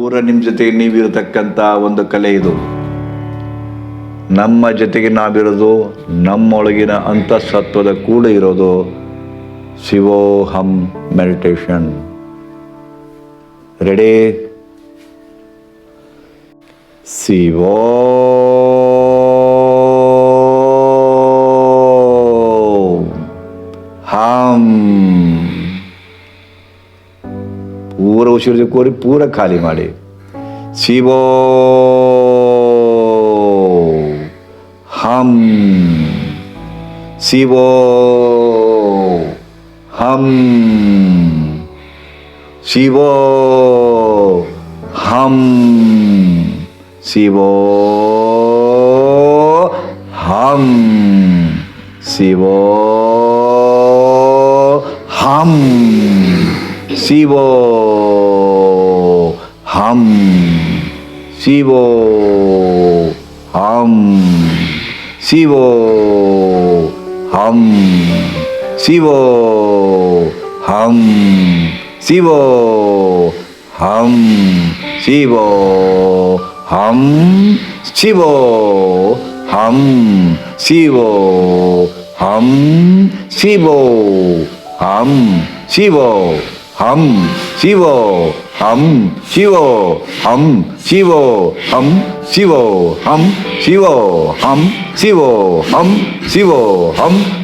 ಪೂರ ನಿಮ್ಮ ಜೊತೆಗೆ ನೀವಿರತಕ್ಕಂಥ ಒಂದು ಕಲೆ ಇದು. ನಮ್ಮ ಜೊತೆಗೆ ನಾವಿರೋದು, ನಮ್ಮೊಳಗಿನ ಅಂತಃಸತ್ವದ ಕೂಡ ಇರೋದು ಶಿವೋಹಂ ಮೆಡಿಟೇಷನ್. ರೆಡಿ ಶಿವೋ सूर्य को पूरा खाली मारे शिवो हम शिवो हम शिवो हम शिवो हम शिवो हम शिवो 시보 함. 시보 함. 시보 함. 시보 함. 시보 함. 시보 함. 시보 함. 시보 함. 시보 함. 시보 함, 쉬워, 함, 쉬워, 함, 쉬워, 함, 쉬워, 함, 쉬워, 함, 쉬워, 함, 쉬워, 함,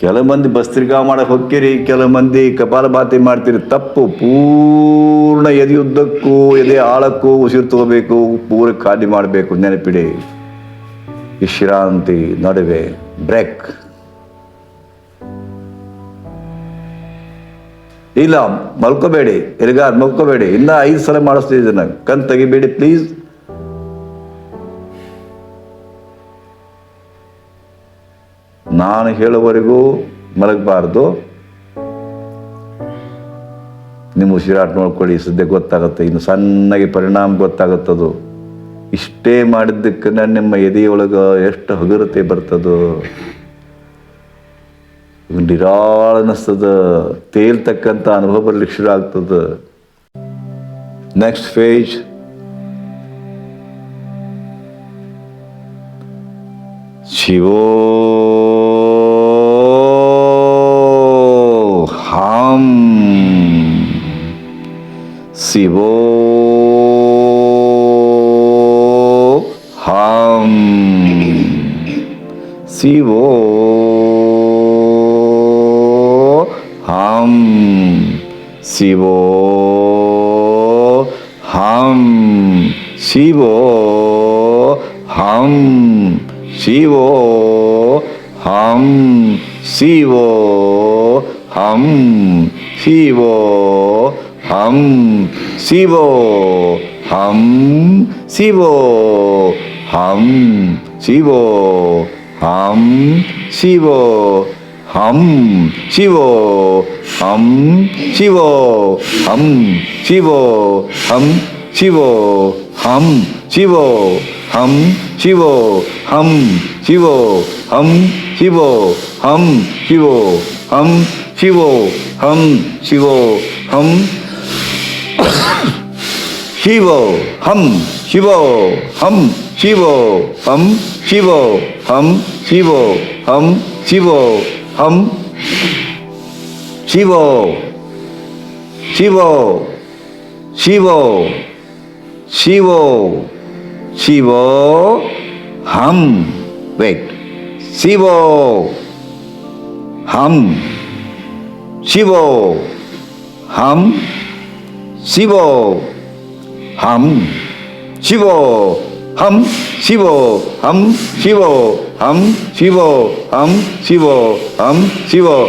ಕೆಲ ಮಂದಿ ಭಸ್ತ್ರಿಕಾ ಮಾಡಕ್ಕೆ ಹೋಗ್ತೀರಿ ಕೆಲವು ಮಂದಿ ಕಪಾಲಭಾತಿ ಮಾಡ್ತೀರಿ. ತಪ್ಪು, ಪೂರ್ಣ ಎದೆಯುದ್ದಕ್ಕೂ, ಎದೆ ಆಳಕ್ಕೂ ಉಸಿರು ತಗೋಬೇಕು, ಪೂರ ಖಾಲಿ ಮಾಡಬೇಕು. ನೆನಪಿಡಿ ವಿಶ್ರಾಂತಿ ನಡುವೆ ಬ್ರೇಕ್. ಇಲ್ಲ, ಮಲ್ಕೋಬೇಡಿ. ಎಲ್ಗಾರ್ ಮಲ್ಕೋಬೇಡಿ. ಇನ್ನ ಐದು ಸಲ ಮಾಡಿಸ್ತಿದ್ದೀನಿ. ಕಣ್ ತೆಗಿಬೇಡಿ ಪ್ಲೀಸ್ ನಾನು ಹೇಳುವವರೆಗೂ ಮಲಗಬಾರ್ದು. ನಿಮ್ಮ ಉಸಿರಾಟ ನೋಡ್ಕೊಳ್ಳಿ ಸದ್ಯ ಗೊತ್ತಾಗುತ್ತೆ. ಇನ್ನು ಸಣ್ಣಗೆ ಪರಿಣಾಮ ಗೊತ್ತಾಗುತ್ತದು ಇಷ್ಟೇ ಮಾಡಿದ್ದಕ್ಕೆ ನಿಮ್ಮ ಎದೆಯೊಳಗೆ ಎಷ್ಟು ಹಗುರತೆ ಬರ್ತದೋ. ನಿರಾಳ ಅನ್ನಿಸ್ತದ ತೇಲ್ತಕ್ಕಂಥ ಅನುಭವ ಬರ್ಲಿಕ್ಕೆ ಶುರು ಆಗ್ತದ. ನೆಕ್ಸ್ಟ್ ಫೇಜ್ ಶಿವೋ 시보 함. 시보 함. 시보 함. 시보 함. 시보 함. 시보 함. 시보 함 시보 함 시보 함 시보 함 시보 함 시보 함 시보 함 시보 함 시보 함 시보 함 시보 함 시보 함 시보 함 시보 함 시보 함 시보 함 15 함 15 함 15 함 15 함 15 함 15 함 15 15 15 15 15 함. Wait. 15 함 15 함. 십오 함 십오 함 십오 함 십오 함 십오 함 십오 함 십오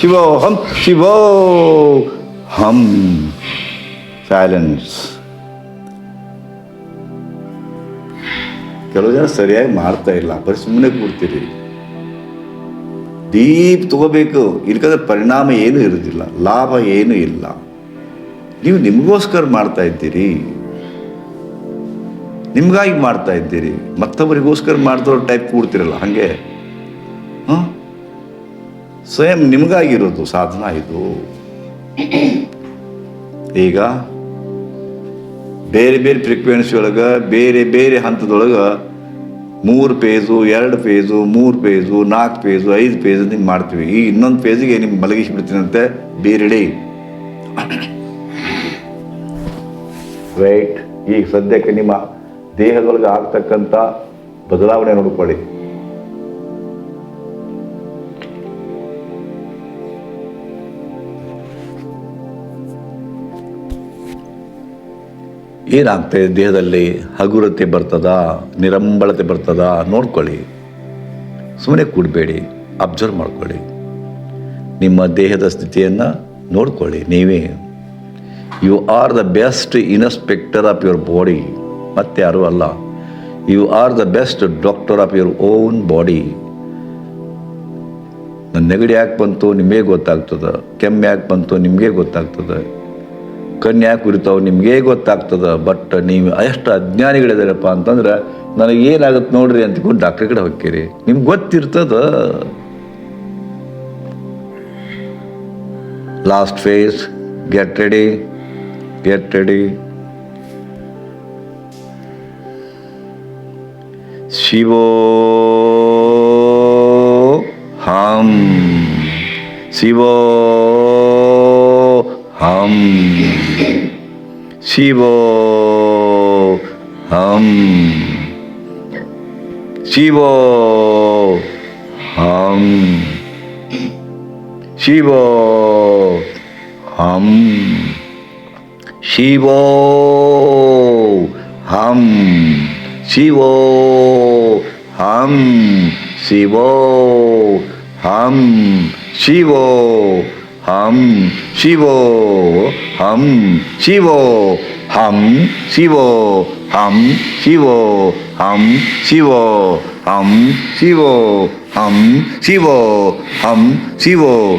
ಶಿವೋ ಹಂ ಶಿವೋ ಹಂ. ಸೈಲೆನ್ಸ್ ಕೆಲವು ಜನ ಸರಿಯಾಗಿ ಮಾಡ್ತಾ ಇಲ್ಲ, ಬರೀ ಸುಮ್ಮನೆ ಕೂಡ್ತೀರಿ ಡೀಪ್ ತಗೋಬೇಕು, ಇಲ್ಕಂದ್ರೆ ಪರಿಣಾಮ ಏನೂ ಇರೋದಿಲ್ಲ, ಲಾಭ ಏನೂ ಇಲ್ಲ. ನೀವು ನಿಮಗೋಸ್ಕರ ಮಾಡ್ತಾ ಇದ್ದೀರಿ. ನಿಮಗಾಗಿ ಮಾಡ್ತಾ ಇದ್ದೀರಿ. ಮತ್ತೊಬ್ಬರಿಗೋಸ್ಕರ ಮಾಡ್ತಾರೋ ಟೈಪ್ ಕೂಡ್ತಿರಲ್ಲ ಹಾಗೆ? ಹಾಂ? ಸ್ವಯಂ ನಿಮಗಾಗಿರೋದು ಸಾಧನ ಇದು. ಈಗ ಬೇರೆ ಬೇರೆ ಫ್ರೀಕ್ವೆನ್ಸಿ ಒಳಗೆ ಬೇರೆ ಬೇರೆ ಹಂತದೊಳಗೆ ಮೂರು ಪೇಜು ಎರಡು ಪೇಜು ಮೂರು ಪೇಜು ನಾಲ್ಕು ಪೇಜು ಐದು ಪೇಜು ನಿಮ್ಗೆ ಮಾಡ್ತೀವಿ. ಈ ಇನ್ನೊಂದು ಪೇಜಿಗೆ ನಿಮ್ಗೆ ಮಲಗಿಸಿಬಿಡ್ತೀನಂತೆ ಬೇರೆಡೆ ರೈಟ್ ಈಗ ಸದ್ಯಕ್ಕೆ ನಿಮ್ಮ ದೇಹದೊಳಗೆ ಆಗ್ತಕ್ಕಂಥ ಬದಲಾವಣೆ ನೋಡ್ಕೊಳ್ಳಿ. ಏನಾಗ್ತದೆ ದೇಹದಲ್ಲಿ ಹಗುರತೆ ಬರ್ತದಾ? ನಿರಂಬಳತೆ ಬರ್ತದಾ? ನೋಡ್ಕೊಳ್ಳಿ. ಸುಮ್ಮನೆ ಕೂಡಬೇಡಿ. ಅಬ್ಸರ್ವ್ ಮಾಡ್ಕೊಳ್ಳಿ. ನಿಮ್ಮ ದೇಹದ ಸ್ಥಿತಿಯನ್ನು ನೋಡ್ಕೊಳ್ಳಿ ನೀವೇ. You are the best inspector of your body ಮತ್ತೆ ಯಾರೂ ಅಲ್ಲ. You are the best doctor of your own body ನನ್ನ ನೆಗಡಿ ಯಾಕೆ ಬಂತು? ನಿಮಗೆ ಗೊತ್ತಾಗ್ತದೆ. ಕೆಮ್ಮು ಯಾಕೆ ಬಂತು? ನಿಮಗೆ ಗೊತ್ತಾಗ್ತದೆ. ಯಾಕೆ ನಿಮ್ಗೆ ನಿಮಗೆ ಗೊತ್ತಾಗ್ತದೆ? ಬಟ್ ನೀವು ಎಷ್ಟು ಅಜ್ಞಾನಿಗಳಿದಾರಪ್ಪ ಅಂತಂದ್ರೆ ನನಗೆ ಏನಾಗುತ್ತೆ ನೋಡ್ರಿ ಅಂತ ಡಾಕ್ಟರ್ ಕಡೆ ಹೋಗ್ತೀರಿ. ನಿಮ್ಗೆ ಗೊತ್ತಿರ್ತದ? Last phase get ready get ready ಶಿವೋ ಹಂ ಶಿವೋ ಹಂ 십오 음 십오 음 십오 음 십오 음 십오 음 십오 음 십오 음 십오 함, 씹어, 함, 씹어, 함, 씹어, 함, 씹어, 함, 씹어, 함, 씹어, 함, 씹어,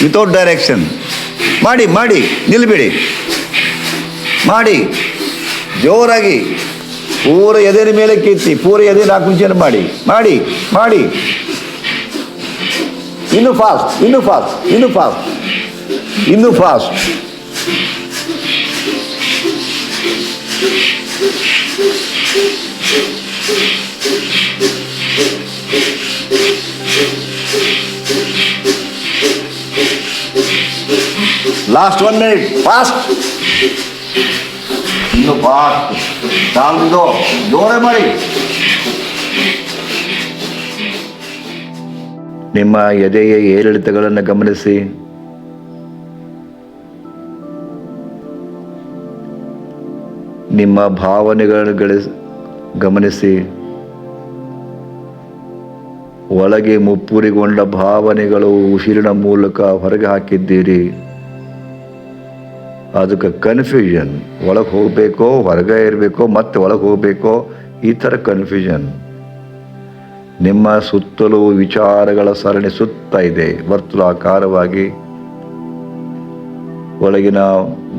ವಿತೌಟ್ ಡೈರೆಕ್ಷನ್ ಮಾಡಿ ಮಾಡಿ, ನಿಲ್ಬಿಡಿ. ಮಾಡಿ. ಜೋರಾಗಿ. ಪೂರ ಎದೆನ ಮೇಲೆ ಕೆತ್ತಿ ಪೂರ ಎದೆ ನಾಲ್ಕು ಮುಂಚೆನ ಮಾಡಿ. ಮಾಡಿ ಮಾಡಿ. ಇನ್ನು ಫಾಸ್ಟ್ ಇನ್ನು ಫಾಸ್ಟ್ ಇನ್ನು ಫಾಸ್ಟ್ ಇನ್ನು fast last one minute fast ಇನ್ನು ಫಾಸ್ಟ್ ಸಾಲದು ಜೋರೆ ಮಾಡಿ. ನಿಮ್ಮ ಎದೆಯ ಏರಿಳಿತಗಳನ್ನು ಗಮನಿಸಿ. ನಿಮ್ಮ ಭಾವನೆಗಳನ್ನು ಗಳಿಸ್ ಗಮನಿಸಿ. ಒಳಗೆ ಮುಪ್ಪುರಿಗೊಂಡ ಭಾವನೆಗಳು ಉಸಿರಿನ ಮೂಲಕ ಹೊರಗೆ ಹಾಕಿದ್ದೀರಿ. ಅದಕ್ಕೆ ಕನ್ಫ್ಯೂಷನ್ ಒಳಗೆ ಹೋಗಬೇಕೋ, ಹೊರಗೆ ಇರಬೇಕೋ, ಮತ್ತೆ ಒಳಗೆ ಹೋಗಬೇಕೋ, ಈ ಥರ ಕನ್ಫ್ಯೂಷನ್ ನಿಮ್ಮ ಸುತ್ತಲೂ ವಿಚಾರಗಳ ಸರಣಿ ಸುತ್ತ ಇದೆ. ವರ್ತುಲಾಕಾರವಾಗಿ ಒಳಗಿನ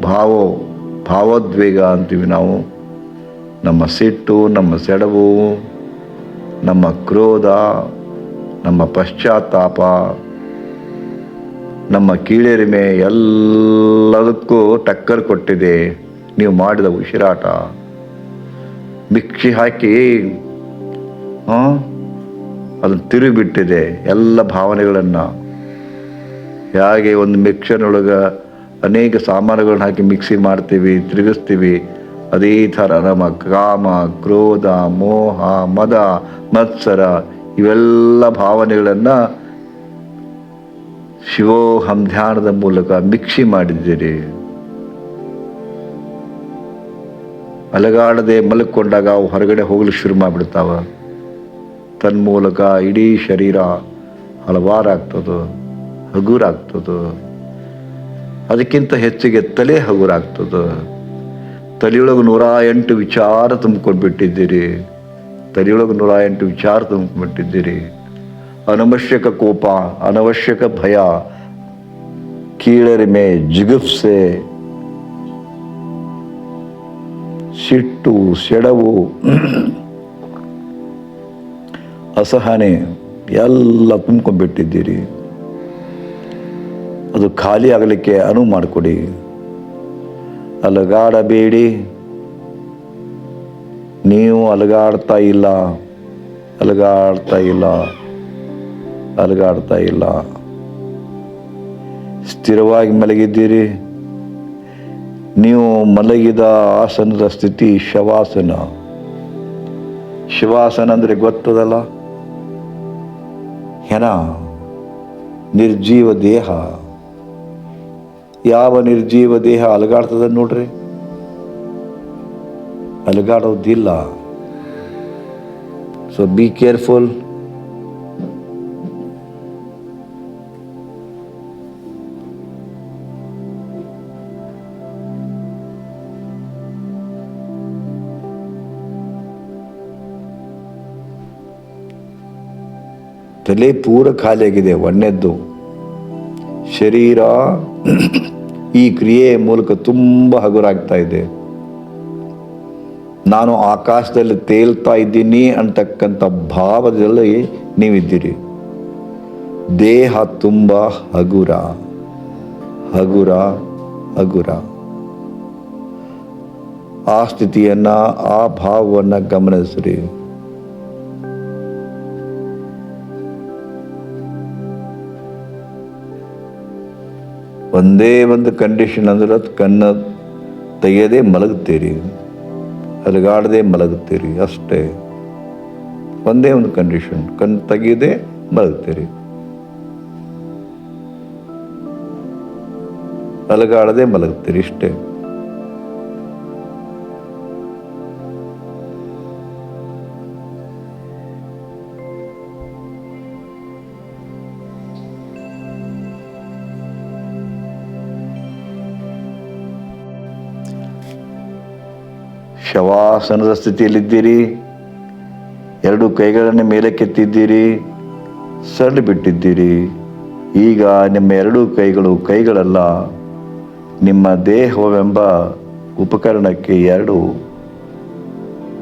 ಭಾವ, ಭಾವೋದ್ವೇಗ ಅಂತೀವಿ ನಾವು. ನಮ್ಮ ಸಿಟ್ಟು, ನಮ್ಮ ಸೆಡವು, ನಮ್ಮ ಕ್ರೋಧ, ನಮ್ಮ ಪಶ್ಚಾತ್ತಾಪ ನಮ್ಮ ಕೀಳರಿಮೆ ಎಲ್ಲದಕ್ಕೂ ಟಕ್ಕರ್ ಕೊಟ್ಟಿದೆ. ನೀವು ಮಾಡಿದ ಉಸಿರಾಟ. ಮಿಕ್ಸಿ ಹಾಕಿ ಅದನ್ನು ತಿರುಗಿಬಿಟ್ಟಿದೆ ಎಲ್ಲ ಭಾವನೆಗಳನ್ನು. ಹೇಗೆ ಒಂದು ಮಿಕ್ಸರ್ನೊಳಗೆ ಅನೇಕ ಸಾಮಾನುಗಳನ್ನ ಹಾಕಿ ಮಿಕ್ಸಿ ಮಾಡ್ತೀವಿ, ತಿರುಗಿಸ್ತೀವಿ. ಅದೇ ಥರ ನಮ್ಮ ಕಾಮ, ಕ್ರೋಧ, ಮೋಹ, ಮದ, ಮತ್ಸರ, ಇವೆಲ್ಲ ಭಾವನೆಗಳನ್ನು ಶಿವೋಹಂ ಧ್ಯಾನದ ಮೂಲಕ ಮಿಕ್ಸಿ ಮಾಡಿದ್ದೀರಿ. ಅಲಗಾಡದೆ ಮಲ್ಕೊಂಡಾಗ ಅವು ಹೊರಗಡೆ ಹೋಗಲು ಶುರು ಮಾಡಿಬಿಡ್ತಾವ. ತನ್ಮೂಲಕ ಇಡೀ ಶರೀರ ಹಲವಾರಾಗ್ತದೋ, ಹಗುರಾಗ್ತದೋ. ಅದಕ್ಕಿಂತ ಹೆಚ್ಚಿಗೆ ತಲೆ ಹಗುರಾಗ್ತದೆ. ತಲೆಯೊಳಗೆ ನೂರ ಎಂಟು ವಿಚಾರ ತುಂಬಿಕೊಂಡ್ಬಿಟ್ಟಿದ್ದೀರಿ. ತಲೆಯೊಳಗೆ ನೂರ ಎಂಟು ವಿಚಾರ ತುಂಬಿಕೊಂಡಿದ್ದೀರಿ ಅನವಶ್ಯಕ ಕೋಪ, ಅನವಶ್ಯಕ ಭಯ, ಕೀಳರಿಮೆ, ಜಿಗುಪ್ಸೆ, ಸಿಟ್ಟು, ಸೆಡವು, ಅಸಹನೆ, ಎಲ್ಲ ತುಂಬ್ಕೊಂಡ್ಬಿಟ್ಟಿದ್ದೀರಿ ಅದು ಖಾಲಿ ಆಗಲಿಕ್ಕೆ ಅನುವು ಮಾಡಿಕೊಡಿ. ಅಲಗಾಡಬೇಡಿ. ನೀವು ಅಲಗಾಡ್ತಾ ಇಲ್ಲ ಅಲಗಾಡ್ತಾ ಇಲ್ಲ. ಅಲಗಾಡ್ತಾ ಇಲ್ಲ. ಸ್ಥಿರವಾಗಿ ಮಲಗಿದ್ದೀರಿ. ನೀವು ಮಲಗಿದ ಆಸನದ ಸ್ಥಿತಿ ಶವಾಸನ. ಶಿವಾಸನ ಅಂದರೆ ಗೊತ್ತದಲ್ಲ? ಹೆಣ, ನಿರ್ಜೀವ ದೇಹ. ಯಾವ ನಿರ್ಜೀವ ದೇಹ ಅಲಗಾಡ್ತದ ನೋಡ್ರಿ? ಅಲುಗಾಡೋದಿಲ್ಲ. ಸೊ ಬಿ ಕೇರ್ಫುಲ್ ತಲೆ ಪೂರ ಖಾಲಿಯಾಗಿದೆ, ಒಣ್ಣೆದ್ದು. ಶರೀರ ಈ ಕ್ರಿಯೆ ಮೂಲಕ ತುಂಬ ಹಗುರಾಗ್ತಾ ಇದೆ. ನಾನು ಆಕಾಶದಲ್ಲಿ ತೇಲ್ತಾ ಇದ್ದೀನಿ ಅಂತಕ್ಕಂಥ ಭಾವದಲ್ಲಿ ನೀವಿದ್ದೀರಿ. ದೇಹ ತುಂಬ ಹಗುರ ಹಗುರ ಹಗುರ. ಆ ಸ್ಥಿತಿಯನ್ನ, ಆ ಭಾವವನ್ನು ಗಮನಿಸ್ರಿ. ಒಂದೇ ಒಂದು ಕಂಡೀಷನ್ ಅಂದ್ರೆ ಅದು ಕಣ್ಣು ತೆಗೆಯದೆ ಮಲಗುತ್ತೀರಿ. ಅಲಗಾಡದೆ ಮಲಗುತ್ತೀರಿ ಅಷ್ಟೇ. ಒಂದೇ ಒಂದು ಕಂಡೀಷನ್ ಕಣ್ಣು ತೆಗೆಯದೆ ಮಲಗುತ್ತೀರಿ. ಅಲಗಾಡದೆ ಮಲಗುತ್ತೀರಿ ಇಷ್ಟೇ. ಶವಾಸನದ ಸ್ಥಿತಿಯಲ್ಲಿದ್ದೀರಿ. ಎರಡು ಕೈಗಳನ್ನು ಮೇಲಕ್ಕೆತ್ತಿದ್ದೀರಿ ಸರಳಿ ಬಿಟ್ಟಿದ್ದೀರಿ. ಈಗ ನಿಮ್ಮ ಎರಡೂ ಕೈಗಳು ಕೈಗಳಲ್ಲ. ನಿಮ್ಮ ದೇಹವೆಂಬ ಉಪಕರಣಕ್ಕೆ ಎರಡು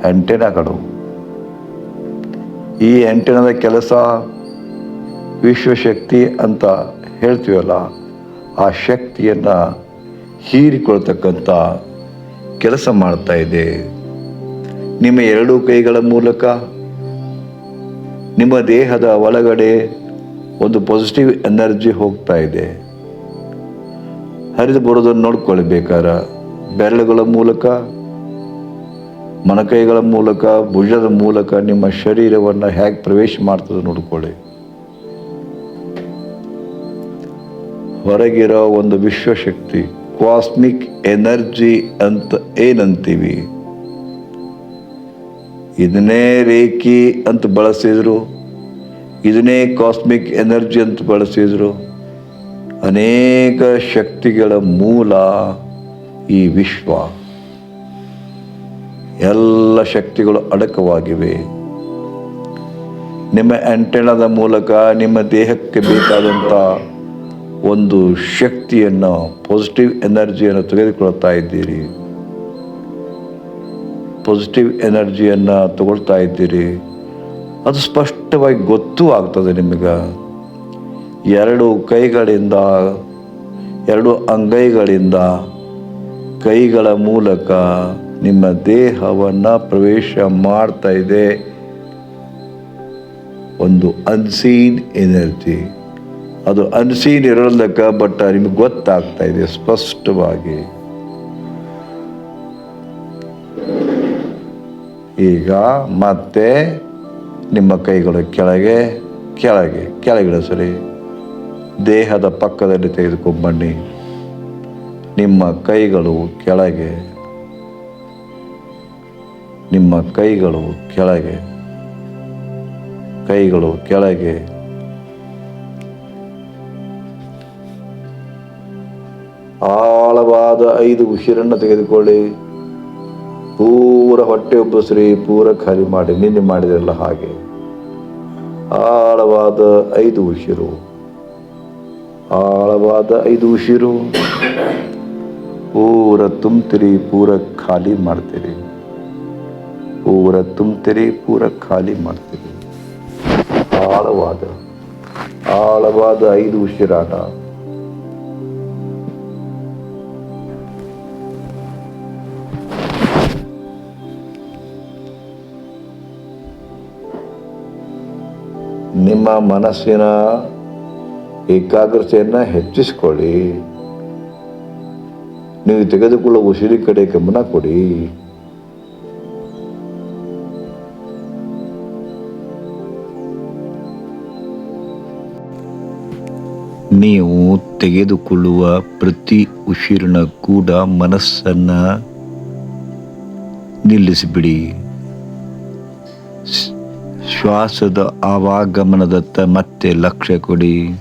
ಆಂಟೆನಾಗಳು. ಈ ಎಂಟೆನದ ಕೆಲಸ ವಿಶ್ವಶಕ್ತಿ ಅಂತ ಹೇಳ್ತೀವಲ್ಲ, ಆ ಶಕ್ತಿಯನ್ನು ಹೀರಿಕೊಳ್ತಕ್ಕಂಥ ಕೆಲಸ ಮಾಡ್ತಾ ಇದೆ. ನಿಮ್ಮ ಎರಡೂ ಕೈಗಳ ಮೂಲಕ ನಿಮ್ಮ ದೇಹದ ಒಳಗಡೆ ಒಂದು ಪಾಸಿಟಿವ್ ಎನರ್ಜಿ ಹೋಗ್ತಾ ಇದೆ. ಹರಿದು ಬರೋದನ್ನು ನೋಡ್ಕೊಳ್ಬೇಕಾರ? ಬೆರಳುಗಳ ಮೂಲಕ ಮನಕೈಗಳ ಮೂಲಕ, ಭುಜದ ಮೂಲಕ ನಿಮ್ಮ ಶರೀರವನ್ನು ಹೇಗೆ ಪ್ರವೇಶ ಮಾಡ್ತದೆ ನೋಡ್ಕೊಳ್ಳಿ. ಹೊರಗಿರೋ ಒಂದು ವಿಶ್ವಶಕ್ತಿ. ಕಾಸ್ಮಿಕ್ ಎನರ್ಜಿ ಅಂತ ಏನಂತೀವಿ? ಇದನ್ನೇ ರೇಖಿ ಅಂತ ಬಳಸಿದ್ರು. ಇದನ್ನೇ ಕಾಸ್ಮಿಕ್ ಎನರ್ಜಿ ಅಂತ ಬಳಸಿದ್ರು. ಅನೇಕ ಶಕ್ತಿಗಳ ಮೂಲ ಈ ವಿಶ್ವ. ಎಲ್ಲ ಶಕ್ತಿಗಳು ಅಡಕವಾಗಿವೆ. ನಿಮ್ಮ ಆಂಟೆನಾದ ಮೂಲಕ ನಿಮ್ಮ ದೇಹಕ್ಕೆ ಬೇಕಾದಂಥ ಒಂದು ಶಕ್ತಿಯನ್ನು ಪಾಸಿಟಿವ್ ಎನರ್ಜಿಯನ್ನು ತೆಗೆದುಕೊಳ್ತಾ ಇದ್ದೀರಿ. ಪಾಸಿಟಿವ್ ಎನರ್ಜಿಯನ್ನು ತಗೊಳ್ತಾ ಇದ್ದೀರಿ. ಅದು ಸ್ಪಷ್ಟವಾಗಿ ಗೊತ್ತೂ ಆಗ್ತದೆ ನಿಮಗೆ. ಎರಡು ಕೈಗಳಿಂದ, ಎರಡು ಅಂಗೈಗಳಿಂದ, ಕೈಗಳ ಮೂಲಕ ನಿಮ್ಮ ದೇಹವನ್ನು ಪ್ರವೇಶ ಮಾಡ್ತಾ ಇದೆ. ಒಂದು ಅನ್ಸೀನ್ ಎನರ್ಜಿ ಅದು ಅನ್ಸೀನ್ ಇರೋದಕ್ಕ ಬಟ್ ನಿಮಗೆ ಗೊತ್ತಾಗ್ತಾ ಇದೆ ಸ್ಪಷ್ಟವಾಗಿ. ಈಗ ಮತ್ತೆ ನಿಮ್ಮ ಕೈಗಳು ಕೆಳಗೆ ಕೆಳಗೆ ಕೆಳಗಿಳಿಸಲಿ ದೇಹದ ಪಕ್ಕದಲ್ಲಿ ತೆಗೆದುಕೊಂಬನ್ನಿ. ನಿಮ್ಮ ಕೈಗಳು ಕೆಳಗೆ. ನಿಮ್ಮ ಕೈಗಳು ಕೆಳಗೆ. ಕೈಗಳು ಕೆಳಗೆ. ಐದು ಉಸಿರನ್ನು ತೆಗೆದುಕೊಳ್ಳಿ. ಪೂರ ಹೊಟ್ಟೆ ಉಬ್ಬಸ್ರಿ ಪೂರ ಖಾಲಿ ಮಾಡಿ ನಿನ್ನೆ ಮಾಡಿದ್ರಲ್ಲ ಹಾಗೆ. ಆಳವಾದ ಐದು ಉಸಿರು. ಆಳವಾದ ಐದು ಉಸಿರು. ಪೂರ ತುಂಬ್ತಿರಿ, ಪೂರ ಖಾಲಿ ಮಾಡ್ತೀರಿ. ಪೂರ ತುಂಬ್ತಿರಿ, ಪೂರ ಖಾಲಿ ಮಾಡ್ತೀರಿ. ಆಳವಾದ ಆಳವಾದ ಐದು ಉಸಿರಾಟ. ನಿಮ್ಮ ಮನಸ್ಸಿನ ಏಕಾಗ್ರತೆಯನ್ನು ಹೆಚ್ಚಿಸಿಕೊಳ್ಳಿ. ನೀವು ತೆಗೆದುಕೊಳ್ಳುವ ಉಸಿರಿ ಕಡೆ ಗಮನ ಕೊಡಿ. ನೀವು ತೆಗೆದುಕೊಳ್ಳುವ ಪ್ರತಿ ಉಸಿರಿನ ಕೂಡ ಮನಸ್ಸನ್ನು ನಿಲ್ಲಿಸಿಬಿಡಿ. ಶ್ವಾಸದ ಆವಾಗಮನದತ್ತ ಮತ್ತೆ ಲಕ್ಷ್ಯ ಕೊಡಿ.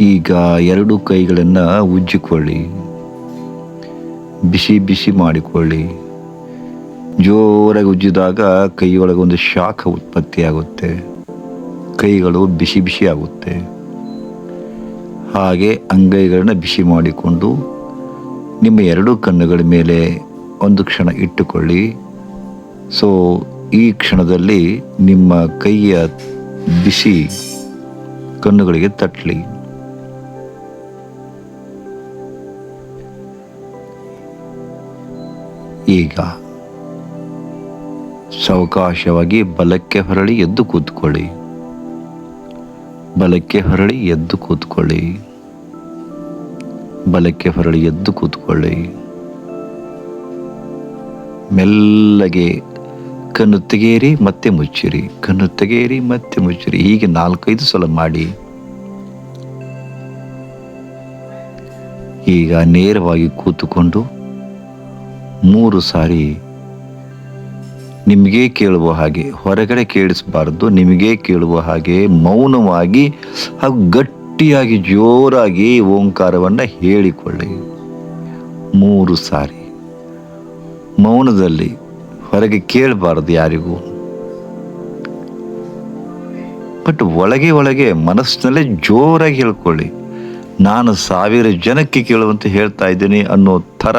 ಈಗ ಎರಡು ಕೈಗಳನ್ನು ಉಜ್ಜಿಕೊಳ್ಳಿ. ಬಿಸಿ ಬಿಸಿ ಮಾಡಿಕೊಳ್ಳಿ. ಜೋರಾಗಿ ಉಜ್ಜಿದಾಗ ಕೈಯೊಳಗೆ ಒಂದು ಶಾಖ ಉತ್ಪತ್ತಿಯಾಗುತ್ತೆ. ಕೈಗಳು ಬಿಸಿ ಬಿಸಿ ಆಗುತ್ತೆ. ಹಾಗೆ ಅಂಗೈಗಳನ್ನು ಬಿಸಿ ಮಾಡಿಕೊಂಡು ನಿಮ್ಮ ಎರಡು ಕಣ್ಣುಗಳ ಮೇಲೆ ಒಂದು ಕ್ಷಣ ಇಟ್ಟುಕೊಳ್ಳಿ. ಸೊ ಈ ಕ್ಷಣದಲ್ಲಿ ನಿಮ್ಮ ಕೈಯ ಬಿಸಿ ಕಣ್ಣುಗಳಿಗೆ ತಟ್ಟಲಿ. ಈಗ ಸಾವಕಾಶವಾಗಿ ಬಲಕ್ಕೆ ಹೊರಳಿ ಎದ್ದು ಕೂತ್ಕೊಳ್ಳಿ. ಬಲಕ್ಕೆ ಹೊರಳಿ ಎದ್ದು ಕೂತ್ಕೊಳ್ಳಿ. ಬಲಕ್ಕೆ ಹೊರಳಿ ಎದ್ದು ಕೂತ್ಕೊಳ್ಳಿ. ಮೆಲ್ಲಗೆ ಕಣ್ಣು ತೆಗೆಯಿರಿ ಮತ್ತೆ ಮುಚ್ಚಿರಿ. ಕಣ್ಣು ತೆಗೆಯಿರಿ ಮತ್ತೆ ಮುಚ್ಚಿರಿ. ಹೀಗೆ ನಾಲ್ಕೈದು ಸಲ ಮಾಡಿ. ಈಗ ನೇರವಾಗಿ ಕೂತುಕೊಂಡು ಮೂರು ಸಾರಿ ನಿಮಗೆ ಕೇಳುವ ಹಾಗೆ, ಹೊರಗಡೆ ಕೇಳಿಸಬಾರ್ದು, ನಿಮಗೆ ಕೇಳುವ ಹಾಗೆ ಮೌನವಾಗಿ ಹಾಗೂ ಗಟ್ಟಿಯಾಗಿ ಜೋರಾಗಿ ಓಂಕಾರವನ್ನು ಹೇಳಿಕೊಳ್ಳಿ. ಮೂರು ಸಾರಿ ಮೌನದಲ್ಲಿ ಹೊರಗೆ ಕೇಳಬಾರದು ಯಾರಿಗೂ. ಬಟ್ ಒಳಗೆ ಒಳಗೆ ಮನಸ್ಸಿನಲ್ಲೇ ಜೋರಾಗಿ ಹೇಳ್ಕೊಳ್ಳಿ. ನಾನು ಸಾವಿರ ಜನಕ್ಕೆ ಕೇಳುವಂತೆ ಹೇಳ್ತಾ ಇದ್ದೀನಿ ಅನ್ನೋ ಥರ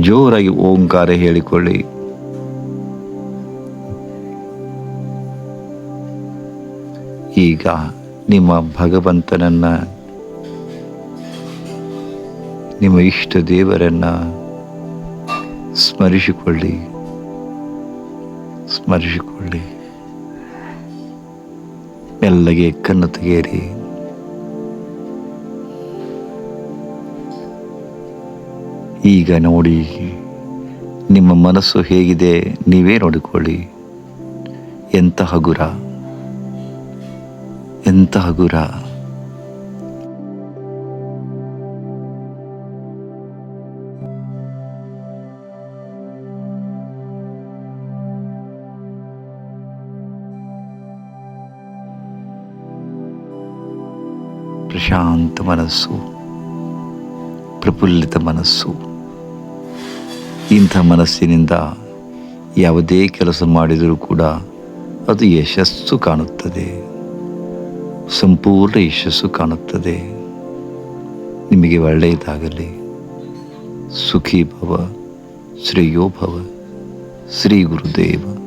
ಜೋರಾಗಿ ಓಂಕಾರ ಹೇಳಿಕೊಳ್ಳಿ. ಈಗ ನಿಮ್ಮ ಭಗವಂತನನ್ನ, ನಿಮ್ಮ ಇಷ್ಟ ದೇವರನ್ನ ಸ್ಮರಿಸಿಕೊಳ್ಳಿ. ಸ್ಮರಿಸಿಕೊಳ್ಳಿ. ಮೆಲ್ಲಗೆ ಕಣ್ಣು ತೆಗೆಯಿರಿ. ಈಗ ನೋಡಿ, ನಿಮ್ಮ ಮನಸ್ಸು ಹೇಗಿದೆ ನೀವೇ ನೋಡಿಕೊಳ್ಳಿ. ಎಂತ ಹಗುರ ಎಂತ ಹಗುರ ಮನಸ್ಸು, ಪ್ರಫುಲ್ಲಿತ ಮನಸ್ಸು. ಇಂಥ ಮನಸ್ಸಿನಿಂದ ಯಾವುದೇ ಕೆಲಸ ಮಾಡಿದರೂ ಕೂಡ ಅದು ಯಶಸ್ಸು ಕಾಣುತ್ತದೆ. ಸಂಪೂರ್ಣ ಯಶಸ್ಸು ಕಾಣುತ್ತದೆ. ನಿಮಗೆ ಒಳ್ಳೆಯದಾಗಲಿ. ಸುಖಿ ಭವ ಶ್ರೇಯೋ ಭವ ಶ್ರೀ ಗುರುದೇವ.